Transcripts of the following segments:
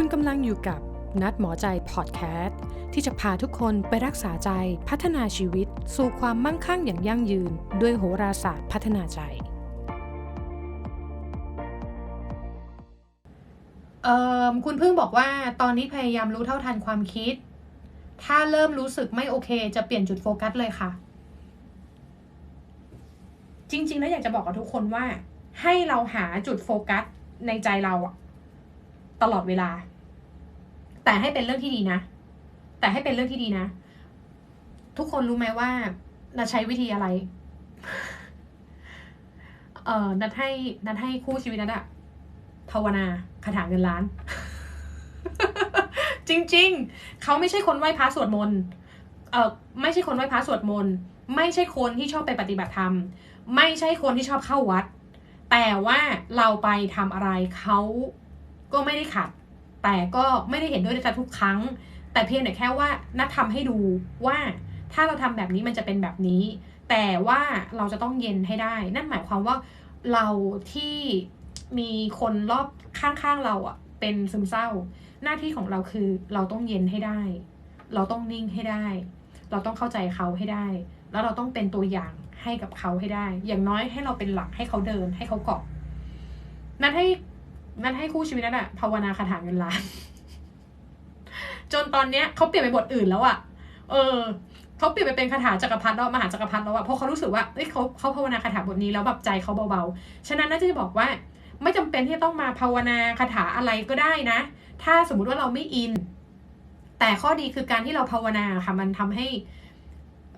คุณกำลังอยู่กับนัดหมอใจพอดแคสต์ที่จะพาทุกคนไปรักษาใจพัฒนาชีวิต สู่ความมั่งคั่งอย่างยั่งยืน ด้วยโหราศาสตร์พัฒนาใจ เอ่อคุณเพึ่งบอกว่าตอนนี้พยายามรู้เท่าทันความคิด ถ้าเริ่มรู้สึกไม่โอเค จะเปลี่ยนจุดโฟกัสเลยค่ะ จริง ๆ แล้วอยากจะบอกกับทุกคนว่า ให้เราหาจุดโฟกัสในใจเราอะ ตลอดเวลา แต่ให้เป็นเรื่องที่ดีนะ แต่ให้เป็นเรื่องที่ดีนะ ทุกคนรู้ไหมว่านัดใช้วิธีอะไร เอ่อนัดให้นัดให้คู่ชีวิตนัดอะภาวนาคาถาเงินล้าน จริง ๆ เขาไม่ใช่คนไหว้พระสวดมนต์เอ่อไม่ใช่คนไหว้พระสวดมนต์ไม่ใช่คนที่ชอบไปปฏิบัติธรรม ไม่ใช่คนที่ชอบเข้าวัด แต่ว่าเราไปทำอะไรเขา ก็ไม่ได้ขัด แต่ก็ไม่ได้เห็นด้วยในทุกครั้ง แต่เพียงแต่แค่ว่านัดทำให้ดูว่าถ้าเราทำแบบนี้มันจะเป็นแบบนี้ แต่ว่าเราจะต้องเย็นให้ได้ นั่นหมายความว่าเราที่มีคนรอบข้างๆเราอะเป็นซึมเศร้า หน้าที่ของเราคือเราต้องเย็นให้ได้ เราต้องนิ่งให้ได้ เราต้องเข้าใจเขาให้ได้ แล้วเราต้องเป็นตัวอย่างให้กับเขาให้ได้ อย่างน้อยให้เราเป็นหลักให้เขาเดินให้เขาเกาะนั่นให้ นั่นให้คู่ชีวิตนั่นอะภาวนาคาถาเงินล้าน จนตอนเนี้ยเขาเปลี่ยนไปบทอื่นแล้วอะเออเขาเปลี่ยนไปเป็นคาถาจักรพรรดิแล้วมหาจักรพรรดิแล้วอะเพราะเขารู้สึกว่าเอ้ยเขาเขาภาวนาคาถาบทนี้แล้วแบบใจเขาเบาๆ ฉะนั้นน่าจะบอกว่า ไม่จำเป็นที่จะต้องมาภาวนาคาถาอะไรก็ได้นะ ถ้าสมมุติว่าเราไม่อิน แต่ข้อดีคือการที่เราภาวนาค่ะมันทำให้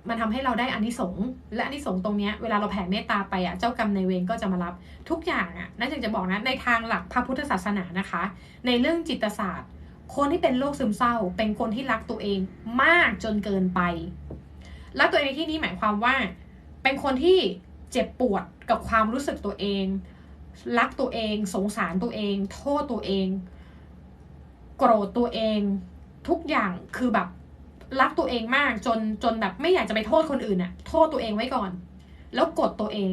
มันทำให้เราได้อานิสงส์และอานิสงส์ตรงนี้เวลาเราแผ่เมตตาไปอะเจ้ากรรมในายเวรก็จะมารับทุกอย่างอะน่าจะจะบอกนะในทางหลักพระพุทธศาสนานะคะ ในเรื่องจิตศาสตร์ คนที่เป็นโรคซึมเศร้า เป็นคนที่รักตัวเองมากจนเกินไป รักตัวเองในที่นี้หมายความว่า เป็นคนที่เจ็บปวดกับความรู้สึกตัวเอง รักตัวเอง สงสารตัวเอง โทษตัวเอง โกรธตัวเอง ทุกอย่างคือแบบ รักตัวเองมากจนจนแบบไม่อยากจะไปโทษคนอื่นอะโทษตัวเองไว้ก่อน แล้วกดตัวเอง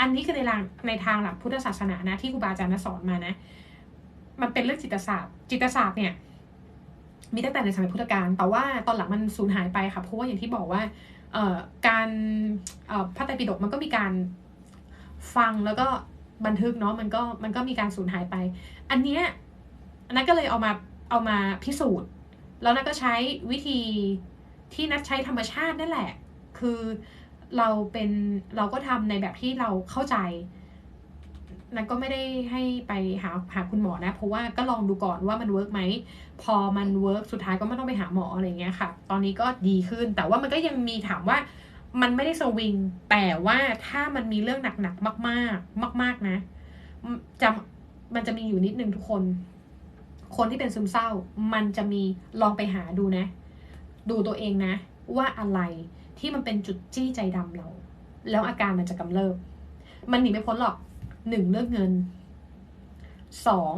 อันนี้คือในทางในทางหลักพุทธศาสนานะ ที่ครูบาอาจารย์สอนมานะ มันเป็นเรื่องจิตศาสตร์ จิตศาสตร์เนี่ย มีตั้งแต่ในสมัยพุทธกาลแต่ว่าตอนหลังมันสูญหายไปค่ะเพราะว่าอย่างที่บอกว่าเอ่อการเอ่อพระไตรปิฎกมันก็มีการฟังแล้วก็บันทึกเนาะมันก็มันก็มีการสูญหายไป อันเนี้ยอันนั้นก็เลยเอามาเอามาพิสูจน์ แล้วนัทก็ใช้วิธีที่นัดใช้ธรรมชาตินั่นแหละ คือเราเป็นเราก็ทำในแบบที่เราเข้าใจนัทก็ไม่ได้ให้ไปหาหาคุณหมอนะ เพราะว่าก็ลองดูก่อนว่ามันเวิร์กไหม พอมันเวิร์กสุดท้ายก็ไม่ต้องไปหาหมออะไรเงี้ยค่ะ ตอนนี้ก็ดีขึ้น แต่ว่ามันก็ยังมีถามว่ามันไม่ได้สวิง แต่ว่าถ้ามันมีเรื่องหนักๆมาก ๆ มาก ๆนะจะมันจะมีอยู่นิดนึงทุกคน คนที่เป็นซึมเศร้า มันจะมีลองไปหาดูนะ ดูตัวเองนะ ว่าอะไรที่มันเป็นจุดจี้ใจดำเรา แล้วอาการมันจะกำเริบ มันหนีไม่พ้นหรอกหนึ่งเรื่องเงินสอง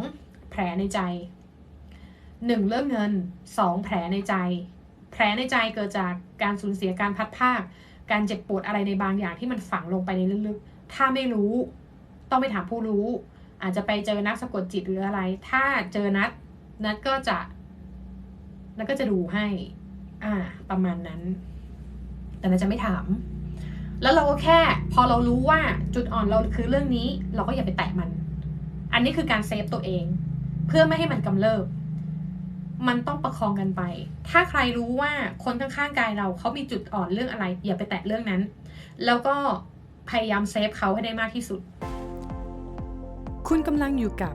แผลในใจหนึ่งเรื่องเงินสองแผลในใจ แผลในใจเกิดจากการสูญเสียการพัดภาค การเจ็บปวดอะไรในบางอย่างที่มันฝังลงไปในลึกๆ ถ้าไม่รู้ ต้องไปถามผู้รู้ อาจจะไปเจอนักสะกดจิตหรืออะไร ถ้าเจอนัด นัดก็จะ นัดก็จะดูให้ อ่า ประมาณนั้น แต่นัดจะไม่ถาม แล้วเราก็แค่ พอเรารู้ว่าจุดอ่อนเราคือเรื่องนี้ เราก็อย่าไปแตะมัน อันนี้คือการเซฟตัวเอง เพื่อไม่ให้มันกำเริบมันต้องประคองกันไป ถ้าใครรู้ว่าคนข้างๆกายเราเขามีจุดอ่อนเรื่องอะไร อย่าไปแตะเรื่องนั้น แล้วก็พยายามเซฟเขาให้ได้มากที่สุด คุณกำลังอยู่กับ